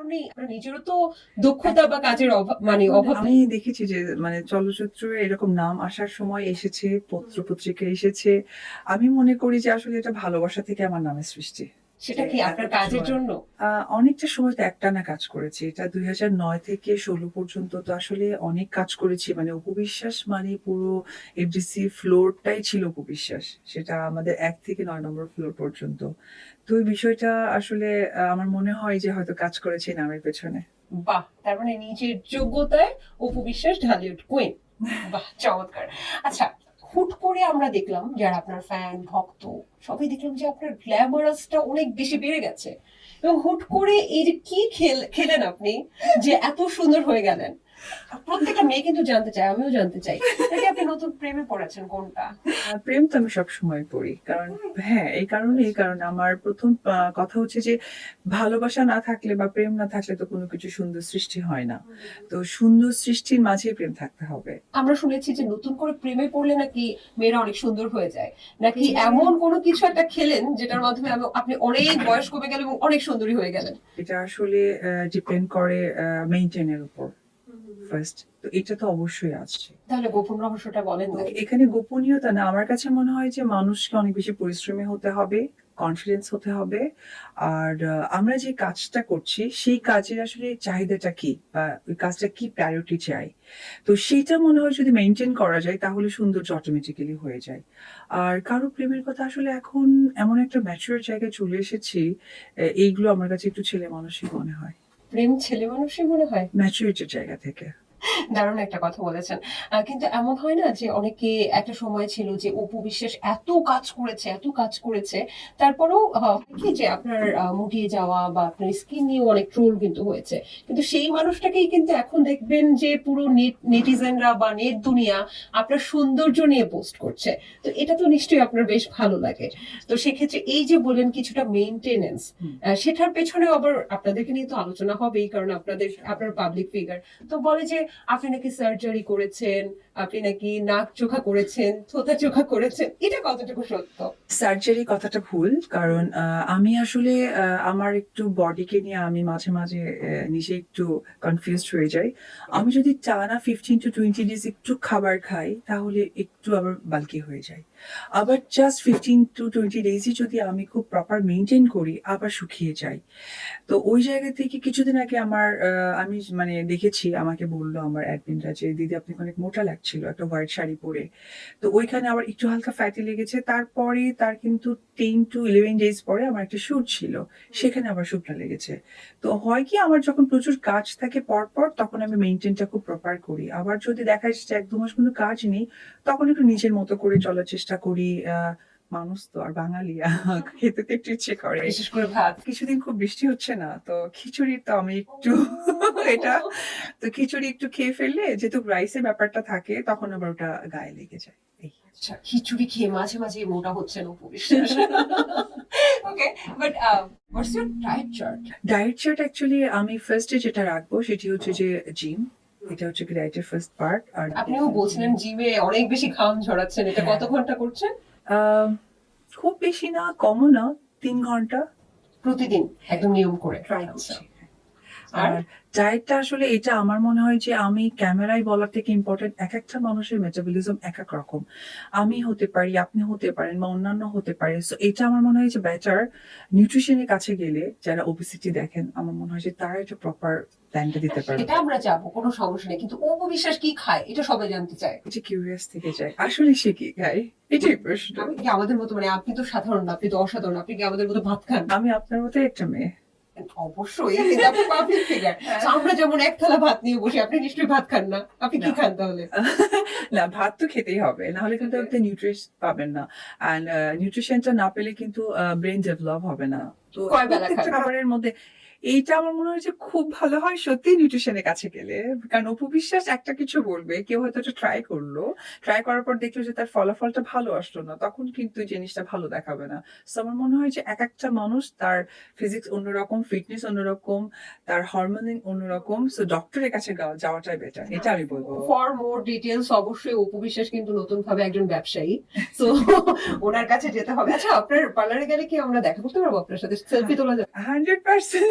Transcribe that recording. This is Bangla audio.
কারণে নিজেরও তো দক্ষতা বা কাজের অভাব মানে অভাব আমি দেখেছি যে মানে চলচ্চিত্র এরকম নাম আসার সময় এসেছে পত্র পত্রিকা এসেছে। আমি মনে করি যে আসলে এটা ভালোবাসা থেকে আমার নামের সৃষ্টি। সেটা কি আপনার কাজের জন্য? অনেকটা সময় তো একটানা কাজ করেছি। এটা দুই হাজার নয় থেকে ষোলো পর্যন্ত তো আসলে অনেক কাজ করেছি। মানে উপবিশ্বাস মানে পুরো এফডিসি ফ্লোরটাই ছিল উপবিশ্বাস সেটা আমাদের এক থেকে নয় নম্বর ফ্লোর পর্যন্ত। তো ওই বিষয়টা আসলে আমার মনে হয় যে হয়তো কাজ করেছি নামের পেছনে। বাহ! তার মানে নিজের যোগ্যতায় উপবিশ্বাস ঢালিউড কুইন। বাহ! চমৎকার। আচ্ছা করে আমরা দেখলাম, যারা আপনার ফ্যান ভক্ত, সবাই দেখলাম যে আপনার গ্ল্যামারাসটা অনেক বেশি বেড়ে গেছে। এবং হুট করে এর কি খেল, খেলেন আপনি যে এত সুন্দর হয়ে গেলেন। প্রত্যেকটা মেয়ে কিন্তু জানতে চায় আমিও জানতে চাই। নাকি আপনি নতুন প্রেমে পড়েছেন কোনটা? প্রেম তো আমি সবসময় পড়ি কারণ হ্যাঁ এই কারণে এই কারণে আমার প্রথম কথা হচ্ছে যে ভালোবাসা না থাকলে বা প্রেম না থাকলে তো কোনো কিছু সুন্দর সৃষ্টি হয় না। তো সুন্দর সৃষ্টির মাঝে প্রেম থাকতে হবে। আমরা শুনেছি যে নতুন করে প্রেমে পড়লে নাকি মেয়েরা অনেক সুন্দর হয়ে যায়। নাকি এমন কোনো কিছু একটা খেলেন যেটার মাধ্যমে আপনি অনেক বয়স কমে গেলেন এবং অনেক সুন্দরী হয়ে গেলেন? এটা আসলে ডিপেন্ড করে মেইনটেনের উপর। ফার্স্ট তো এটা তো অবশ্যই আসছে। তাহলে গোপন রহস্যটা বলেন এখানে গোপনীয়তা না আমার কাছে মনে হয় যে মানুষকে অনেক বেশি পরিশ্রমী হতে হবে কনফিডেন্স হতে হবে আর আমরা যে কাজটা করছি সেই কাজের আসলে চাহিদাটা কি বা ওই কাজটা কি প্রায়োরিটি চাই? তো সেটা মনে হয় যদি মেনটেন করা যায় তাহলে সৌন্দর্য অটোমেটিক্যালি হয়ে যায়। আর কারও প্রেমের কথা আসলে এখন এমন একটা ম্যাচুর জায়গায় চলে এসেছি এইগুলো আমার কাছে একটু ছেলে মানুষই মনে হয়। প্রেম ছেলে মানুষই মনে হয়? ম্যাচুরিটির জায়গা থেকে। দারুণ একটা কথা বলেছেন। কিন্তু এমন হয় না যে অনেকে একটা সময় ছিল যে অপু বিশ্বাস এত কাজ করেছে এত কাজ করেছে তারপরেও কি যে আপনার মুটিয়ে যাওয়া বা আপনার স্কিন নিয়ে অনেক ট্রোল কিন্তু হয়েছে। কিন্তু সেই মানুষটাকেই কিন্তু এখন দেখবেন যে পুরো নেট নেটিজেনরা বা নেট দুনিয়া আপনার সৌন্দর্য নিয়ে পোস্ট করছে। তো এটা তো নিশ্চয়ই আপনার বেশ ভালো লাগে। তো সেক্ষেত্রে এই যে বলেন কিছুটা মেইনটেনেন্স হুম। সেটার পেছনে আবার আপনাদেরকে নিয়ে তো আলোচনা হবেই কারণ আপনাদের আপনার পাবলিক ফিগার তো বলে যে আপনি নাকি সার্জারি করেছেন আপনি নাকি নাক চোখা করেছেন থোতা চোখা করেছেন, এটা কতটুকু সত্য? সার্জারি কথাটা ভুল, কারণ আমি আসলে আমার একটু বডিকে নিয়ে আমি মাঝে মাঝে নিজে একটু হয়ে যাই। আমি যদি টানা ফিফটিন টু টোয়েন্টি ডেজ একটু খাবার খাই, তাহলে একটু আবার বালকি হয়ে যায়। আবার জাস্ট ফিফটিন টু টোয়েন্টি ডেজই যদি আমি খুব প্রপার মেনটেন করি, আবার শুকিয়ে যাই তো ওই জায়গা থেকে কিছুদিন আগে আমার আমি মানে দেখেছি, আমাকে বলল আমার অ্যাডমিনরা যে, দিদি আপনি অনেক মোটা লাগছিল একটা হোয়াইট শাড়ি পরে। তো ওইখানে আবার একটু হালকা ফ্যাটি লেগেছে। তারপরে তার কিন্তু টেন টু ইলেভেন ডেজ পরে আমার একটা শুট ছিল। সেখানে আবার শুটটা লেগেছে। তো হয় কি আমার যখন প্রচুর কাজ থাকে পরপর তখন আমি মেনটেনটা খুব প্রপার করি। আবার যদি দেখা যাচ্ছে যে এক দু মাস কোনো কাজ নেই তখন একটু নিজের মতো করে চলার চেষ্টা করি। আহ, মানুষ তো আর বাঙালি খেতে তো একটু ইচ্ছে করে। বিশেষ করে ভাত। কিছুদিন খুব বৃষ্টি হচ্ছে না তো খিচুড়ি তো আমি একটু এটা তো খিচুড়ি একটু খেয়ে ফেললে যেহেতু রাইসের ব্যাপারটা থাকে তখন আবার ওটা গায়ে লেগে যায়। আচ্ছা খিচুড়ি খেয়ে মাঝে মাঝে মোটা হচ্ছেন Apu Biswas okay but what's your diet chart diet chart actually আমি ফার্স্টে যেটা রাখব সেটি হচ্ছে যে জিম এটা হচ্ছে কি ডায়েটের ফার্স্ট পার্ট আর আপনিও বলছিলেন জিমে অনেক বেশি ঘাম ঝরাচ্ছেন এটা কত ঘণ্টা করছেন? খুব বেশি না কমও না তিন ঘণ্টা। প্রতিদিন একদম নিয়ম করে। ট্রাই আচ্ছা। করছি আর ডায়েটটা আসলে এটা আমার মনে হয় যে আমি ক্যামেরায় বলার থেকে ইম্পর্টেন্ট এক একটা মানুষের মেটাবলিজম এক এক রকম। আমি হতে পারি আপনি হতে পারেন বা অন্যান্য হতে পারে। সো এটা আমার মনে হয় যে বেটার নিউট্রিশনের কাছে গেলে যারা ওবিসিটি দেখেন আমার মনে হয় যে তারা একটা প্রপার প্ল্যানটা দিতে পারবে। এটা আমরা যাব কোনো সমস্যা নেই। কিন্তু অপু বিশ্বাস কি খায় এটা সবাই জানতে চায়। যে কিউরিয়াস থেকে যায়। আসলে সে কি খায়? এটাই প্রশ্ন। আপনি কি আমাদের মতো মানে আপনি তো সাধারণ না আপনি তো অসাধারণ আপনি কি আমাদের মতো ভাত খান? আমি আপনার মতো একটা মেয়ে। অবশ্যই আপনি পাবলিক ফিগার আমরা যেমন এক থালা ভাত নিয়ে বসে আপনি নিশ্চয়ই ভাত খান না। আপনি কি খান তাহলে? না ভাত তো খেতেই হবে না হলে কিন্তু আপনি নিউট্রিশ পাবেন না। অ্যান্ড নিউট্রিশনটা না পেলে কিন্তু ব্রেন ডেভেলপ হবে না। তো? খাবারের মধ্যে এইটা আমার মনে হয় যে খুব ভালো হয় সত্যি নিউট্রিশনের কাছে গেলে। কারণ উপবিশ্বাস একটা কিছু বলবে কেউ হয়তো এটা ট্রাই করল। ট্রাই করার পর দেখল যে তার ফলাফলটা ভালো আসলো না তখন কিন্তু জিনিসটা ভালো দেখাবে না। তো আমার মনে হয় যে এক একটা মানুষ তার ফিজিক্স অন্যরকম ফিটনেস অন্যরকম তার হরমোনিং অন্যরকম। সো ডক্টরের কাছে যাওয়াটাই বেটার এটা আমি বলব। ফর মোর ডিটেলস অবশ্যই অপু বিশ্বাস কিন্তু নতুন ভাবে একজন ব্যবসায়ী। সো ওনার কাছে যেতে হবে। আচ্ছা আপনার পার্লারে গেলে কি আমরা দেখা করতে পারব? আপনার সাথে সেলফি তোলা যাবে? Hundred percent